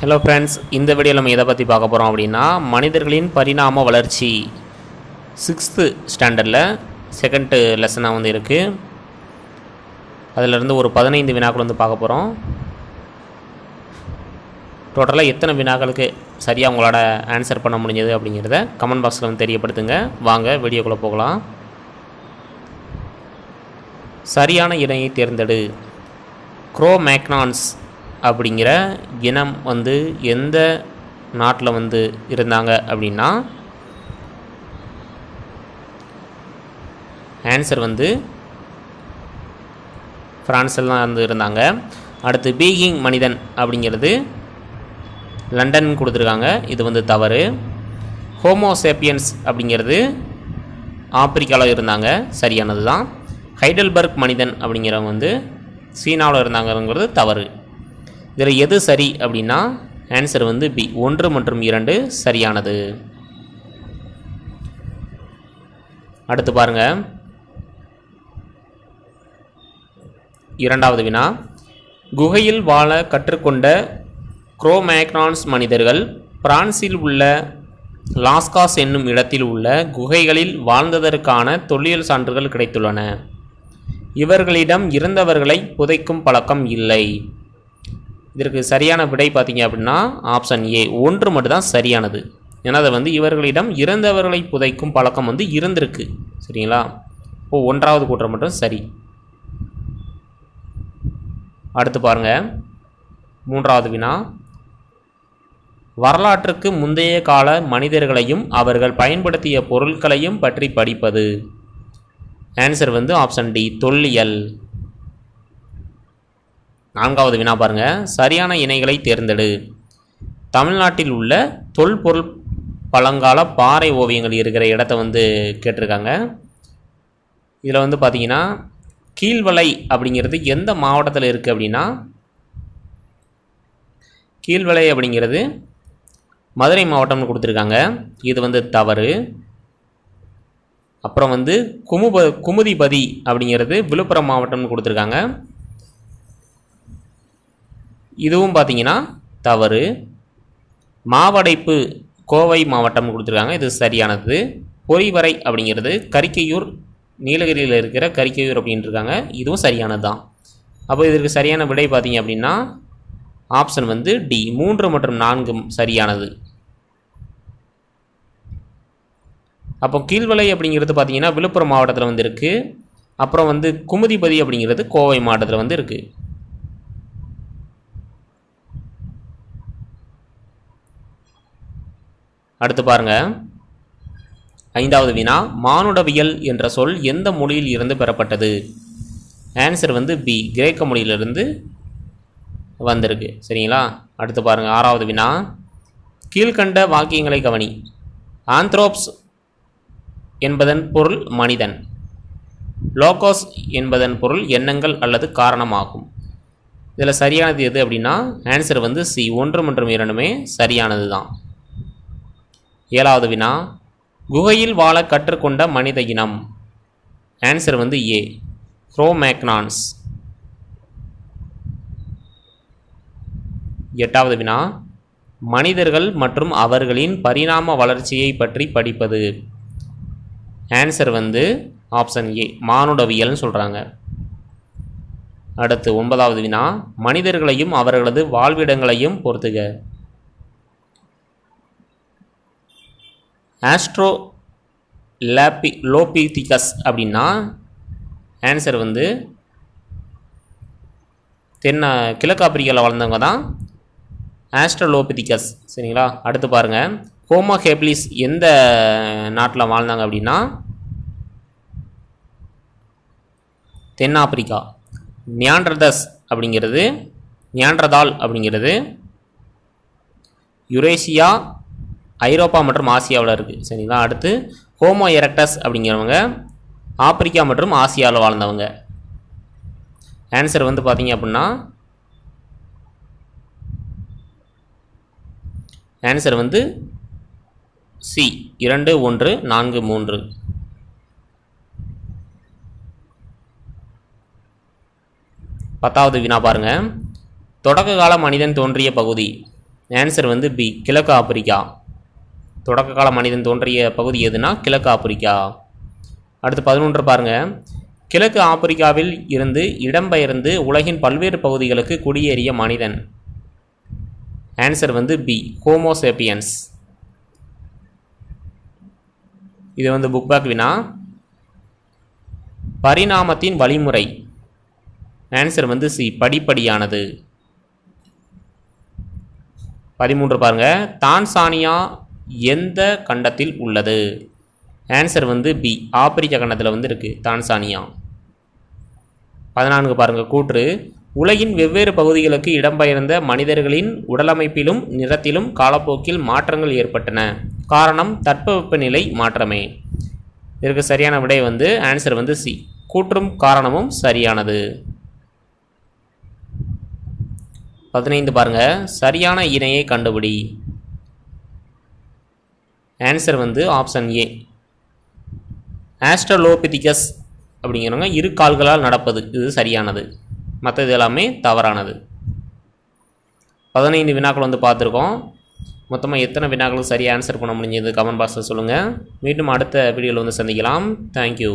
Hello friends இந்த வீடியோவில் நம்ம எதை பற்றி பார்க்க போகிறோம் அப்படின்னா மனிதர்களின் பரிணாம வளர்ச்சி. சிக்ஸ்த்து ஸ்டாண்டர்டில் செகண்டு லெசனாக வந்து இருக்குது அதிலிருந்து ஒரு பதினைந்து வினாக்கள் வந்து பார்க்க போகிறோம் டோட்டலாக எத்தனை வினாக்களுக்கு சரியாக உங்களோட ஆன்சர் பண்ண முடிஞ்சது அப்படிங்கிறத கமெண்ட் பாக்ஸில் வந்து தெரியப்படுத்துங்க. வாங்க வீடியோக்குள்ளே போகலாம். சரியான இணையை தேர்ந்தெடு. குரோமேக்னான்ஸ் அப்படிங்கிற இனம் வந்து எந்த நாட்டில் வந்து இருந்தாங்க அப்படின்னா ஆன்சர் வந்து ஃப்ரான்ஸில் தான் வந்து இருந்தாங்க. அடுத்து பீகிங் மனிதன் அப்படிங்கிறது லண்டன் கொடுத்துருக்காங்க. இது வந்து தவறு. ஹோமோசேப்பியன்ஸ் அப்படிங்கிறது ஆப்பிரிக்காவில் இருந்தாங்க. சரியானது தான் ஹைடல்பர்க் மனிதன் அப்படிங்கிறவங்க வந்து சீனாவில் இருந்தாங்கங்கிறது தவறு. இதில் எது சரி அப்படின்னா ஆன்சர் வந்து பி ஒன்று மற்றும் இரண்டு சரியானது. அடுத்து பாருங்க. இரண்டாவது வினா. குகையில் வாழ கற்றுக்கொண்ட குரோமேக்னான்ஸ் மனிதர்கள் பிரான்சில் உள்ள லாஸ்காஸ் என்னும் இடத்தில் உள்ள குகைகளில் வாழ்ந்ததற்கான தொல்லியல் சான்றுகள் கிடைத்துள்ளன. இவர்களிடம் இறந்தவர்களை புதைக்கும் பழக்கம் இல்லை. இதற்கு சரியான விடை பார்த்தீங்க அப்படின்னா ஆப்ஷன் ஏ ஒன்று மட்டும்தான் சரியானது. ஏன்னா அது வந்து இவர்களிடம் இறந்தவர்களை புதைக்கும் பழக்கம் வந்து இருந்திருக்கு. சரிங்களா? இப்போ ஒன்றாவது கூற்றம் மட்டும் சரி. அடுத்து பாருங்கள் மூன்றாவது வினா. வரலாற்றுக்கு முந்தைய கால மனிதர்களையும் அவர்கள் பயன்படுத்திய பொருட்களையும் பற்றி படிப்பது. ஆன்சர் வந்து ஆப்ஷன் டி தொல்லியல். நான்காவது வினா பாருங்க. சரியான இணைகளை தேர்ந்தெடு. தமிழ்நாட்டில் உள்ள தொல்பொருள் பழங்கால பாறை ஓவியங்கள் இருக்கிற இடத்த வந்து கேட்டிருக்காங்க. இதில் வந்து பார்த்தீங்கன்னா கீழ்வலை அப்படிங்கிறது எந்த மாவட்டத்தில் இருக்குது அப்படின்னா கீழ்வலை அப்படிங்கிறது மதுரை மாவட்டம்னு கொடுத்துருக்காங்க. இது வந்து தவறு. அப்புறம் வந்து குமுப குமுதிபதி அப்படிங்கிறது விழுப்புரம் மாவட்டம்னு கொடுத்துருக்காங்க. இதுவும் பார்த்தீங்கன்னா தவறு. மாவடைப்பு கோவை மாவட்டம் கொடுத்துருக்காங்க. இது சரியானது. பொறிவரை அப்படிங்கிறது கரிக்கையூர் நீலகிரியில் இருக்கிற கரிக்கையூர் அப்படின்ட்டுருக்காங்க இதுவும் சரியானது தான் அப்போ இதற்கு சரியான விடை பார்த்தீங்க அப்படின்னா ஆப்ஷன் வந்து டி மூன்று மற்றும் நான்கு சரியானது. அப்போ கீழ்வலை அப்படிங்கிறது பார்த்தீங்கன்னா விழுப்புரம் மாவட்டத்தில் வந்து இருக்குது அப்புறம் வந்து குமுதிபதி அப்படிங்கிறது கோவை மாவட்டத்தில் வந்து இருக்குது அடுத்து பாருங்க. ஐந்தாவது வினா மானுடவியல் என்ற சொல் எந்த மொழியில் இருந்து பெறப்பட்டது? ஆன்சர் வந்து பி கிரேக்க மொழியிலிருந்து வந்திருக்கு. சரிங்களா? அடுத்து பாருங்கள் ஆறாவது வினா கீழ்கண்ட வாக்கியங்களை கவனி. ஆந்த்ரோப்ஸ் என்பதன் பொருள் மனிதன். லோகோஸ் என்பதன் பொருள் எண்ணங்கள் அல்லது காரணமாகும். இதில் சரியானது எது அப்படின்னா ஆன்சர் வந்து சி ஒன்று மற்றும் இரண்டுமே சரியானது தான் ஏழாவது வினா குகையில் வாழ கற்றுக்கொண்ட மனித இனம். ஆன்சர் வந்து ஏ குரோமேக்னான்ஸ் எட்டாவது வினா மனிதர்கள் மற்றும் அவர்களின் பரிணாம வளர்ச்சியை பற்றி படிப்பது. ஆன்சர் வந்து ஆப்ஷன் ஏ மானுடவியல்னு சொல்கிறாங்க அடுத்து ஒன்பதாவது வினா மனிதர்களையும் அவர்களது வாழ்விடங்களையும் பொறுத்துக. ஆஸ்ட்ரோ லேபி லோபிதிகஸ் அப்படின்னா ஆன்சர் வந்து தென் கிழக்கு ஆப்பிரிக்காவில் வாழ்ந்தவங்க தான் ஆஸ்ட்ரலோபிதிகஸ். சரிங்களா? அடுத்து பாருங்கள் ஹோமோ ஹேப்லிஸ் எந்த நாட்டில் வாழ்ந்தாங்க அப்படின்னா தென்னாப்பிரிக்கா. நியாண்டர்தஸ் அப்படிங்கிறது நியாண்டர்தால் அப்படிங்கிறது யுரேசியா ஐரோப்பா மற்றும் ஆசியாவில் இருக்குது சரிங்களா அடுத்து. ஹோமோ எரக்டஸ் அப்படிங்கிறவங்க ஆப்பிரிக்கா மற்றும் ஆசியாவில் வாழ்ந்தவங்க. ஆன்சர் வந்து பார்த்தீங்க அப்படின்னா ஆன்சர் வந்து சி இரண்டு ஒன்று நான்கு மூன்று. பத்தாவது வினா பாருங்க. தொடக்க கால மனிதன் தோன்றிய பகுதி. ஆன்சர் வந்து பி கிழக்கு ஆப்பிரிக்கா. தொடக்க கால மனிதன் தோன்றிய பகுதி எதுனா? கிழக்கு ஆப்பிரிக்கா. அடுத்து பதினொன்று பாருங்கள் கிழக்கு ஆப்பிரிக்காவில் இருந்து இடம்பெயர்ந்து உலகின் பல்வேறு பகுதிகளுக்கு குடியேறிய மனிதன். ஆன்சர் வந்து பி ஹோமோசேப்பியன்ஸ் இது வந்து புக் பேக் வினா. பரிணாமத்தின் வழிமுறை. ஆன்சர் வந்து சி படிப்படியானது. பதிமூன்று பாருங்கள் தான்சானியா எந்த கண்டத்தில் உள்ளது? ஆன்சர் வந்து பி ஆப்பிரிக்க கண்டத்தில் வந்து இருக்கு. தான்சானியா. பதினான்கு பாருங்கள் கூற்று. உலகின் வெவ்வேறு பகுதிகளுக்கு இடம்பெயர்ந்த மனிதர்களின் உடலமைப்பிலும் நிறத்திலும் காலப்போக்கில் மாற்றங்கள் ஏற்பட்டன. காரணம் தட்பவெப்பநிலை மாற்றமே. இதற்கு சரியான விடை வந்து ஆன்சர் வந்து சி கூற்றும் காரணமும் சரியானது. பதினைந்து பாருங்க சரியான இணையை கண்டுபிடி. ஆன்சர் வந்து ஆப்ஷன் ஏ ஆஸ்ட்ரலோபிதிகஸ் அப்படிங்கிறவங்க இரு கால்களால் நடப்பது. இது சரியானது. மற்றது எல்லாமே தவறானது. பதினைந்து வினாக்கள் வந்து பார்த்துருக்கோம். மொத்தமாக எத்தனை வினாக்களுக்கு சரியாக ஆன்சர் பண்ண முடிஞ்சது? கமெண்ட் பாக்ஸில் சொல்லுங்கள் மீண்டும் அடுத்த வீடியோவில் வந்து சந்திக்கலாம். தேங்க்யூ